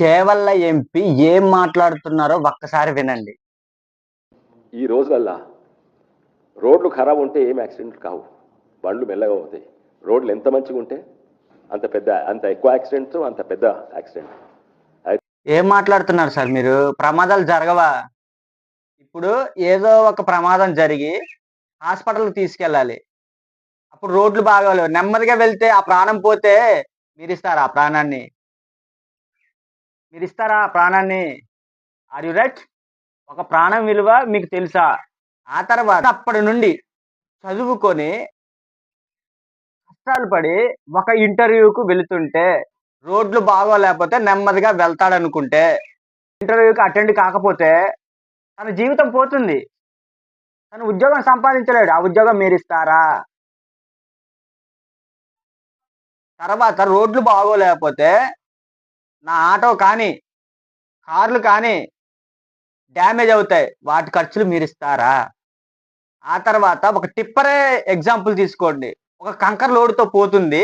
Chevella MP ఏం మాట్లాడుతున్నారో ఒక్కసారి వినండి. ఈ రోజులల్లా రోడ్లు ఖరాబ్ ఉంటే ఏం యాక్సిడెంట్లు కావు. బండ్లు మెల్లగా అవుతాయి. రోడ్లు ఎంత మంచిగా ఉంటే అంత పెద్ద అంత ఎక్కువ యాక్సిడెంట్స్ అంత పెద్ద యాక్సిడెంట్. ఏం మాట్లాడుతున్నారు సార్ మీరు? ప్రమాదాలు జరగవా? ఇప్పుడు ఏదో ఒక ప్రమాదం జరిగి హాస్పిటల్కి తీసుకెళ్ళాలి. అప్పుడు రోడ్లు బాగోలేవు. నెమ్మదిగా వెళ్తే ఆ ప్రాణం పోతే మీరు ఇస్తారా ఆ ప్రాణాన్ని? మీరు ఇస్తారా ప్రాణాన్ని? ఆర్ యు రైట్ ఒక ప్రాణం విలువ మీకు తెలుసా? ఆ తర్వాత అప్పటి నుండి చదువుకొని కష్టాలు పడి ఒక ఇంటర్వ్యూకు వెళుతుంటే రోడ్లు బాగోలేకపోతే నెమ్మదిగా వెళ్తాడనుకుంటే ఇంటర్వ్యూకి అటెండ్ కాకపోతే తన జీవితం పోతుంది. తను ఉద్యోగం సంపాదించలేడు. ఆ ఉద్యోగం మీరు ఇస్తారా తర్వాత రోడ్లు బాగోలేకపోతే నా ఆటో కానీ కార్లు కానీ డ్యామేజ్ అవుతాయి. వాటి ఖర్చులు మీరు ఇస్తారా? ఆ తర్వాత ఒక టిప్పరే ఎగ్జాంపుల్ తీసుకోండి. ఒక కంకర్ లోడుతో పోతుంది.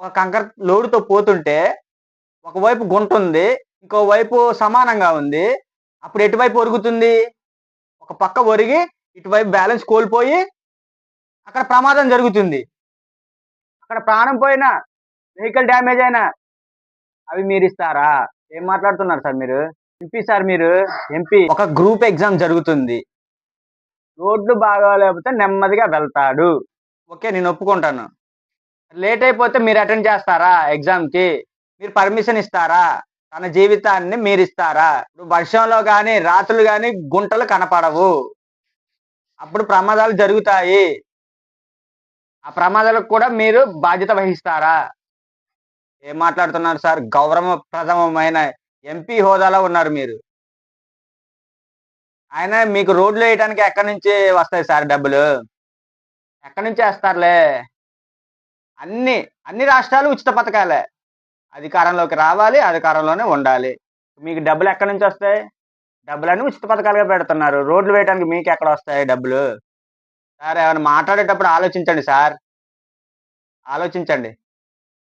ఒక కంకర్ లోడుతో పోతుంటే ఒకవైపు గుంట ఉంది ఇంకోవైపు సమానంగా ఉంది. అప్పుడు ఎటువైపు ఒరుగుతుంది? ఒక పక్క ఒరిగి ఇటువైపు బ్యాలెన్స్ కోల్పోయి అక్కడ ప్రమాదం జరుగుతుంది. అక్కడ ప్రాణం పోయినా వెహికల్ డ్యామేజ్ అయినా అవి మీరు ఇస్తారా? ఏం మాట్లాడుతున్నారు సార్ మీరు? ఎంపీ సార్ మీరు? ఎంపీ? ఒక గ్రూప్ ఎగ్జామ్ జరుగుతుంది. రోడ్లు బాగోలేకపోతే నెమ్మదిగా వెళ్తాడు. ఓకే నేను ఒప్పుకుంటాను. లేట్ అయిపోతే మీరు అటెండ్ చేస్తారా ఎగ్జామ్కి? మీరు పర్మిషన్ ఇస్తారా? తన జీవితాన్ని మీరు ఇస్తారా? ఇప్పుడు వర్షంలో కానీ రాత్రులు కానీ గుంటలు కనపడవు. అప్పుడు ప్రమాదాలు జరుగుతాయి. ఆ ప్రమాదాలకు కూడా మీరు బాధ్యత వహిస్తారా? ఏం మాట్లాడుతున్నారు సార్? గౌరవప్రదమైన ఎంపీ హోదాలో ఉన్నారు మీరు. ఆయన మీకు రోడ్లు వేయడానికి ఎక్కడి నుంచి వస్తాయి సార్ డబ్బులు? ఎక్కడి నుంచి వేస్తారులే? అన్ని అన్ని రాష్ట్రాలు ఉచిత పథకాలే. అధికారంలోకి రావాలి అధికారంలోనే ఉండాలి. మీకు డబ్బులు ఎక్కడి నుంచి వస్తాయి? డబ్బులన్నీ ఉచిత పథకాలుగా పెడుతున్నారు. రోడ్లు వేయడానికి మీకు ఎక్కడ వస్తాయి డబ్బులు? సార్ ఏమైనా మాట్లాడేటప్పుడు ఆలోచించండి సార్. ఆలోచించండి.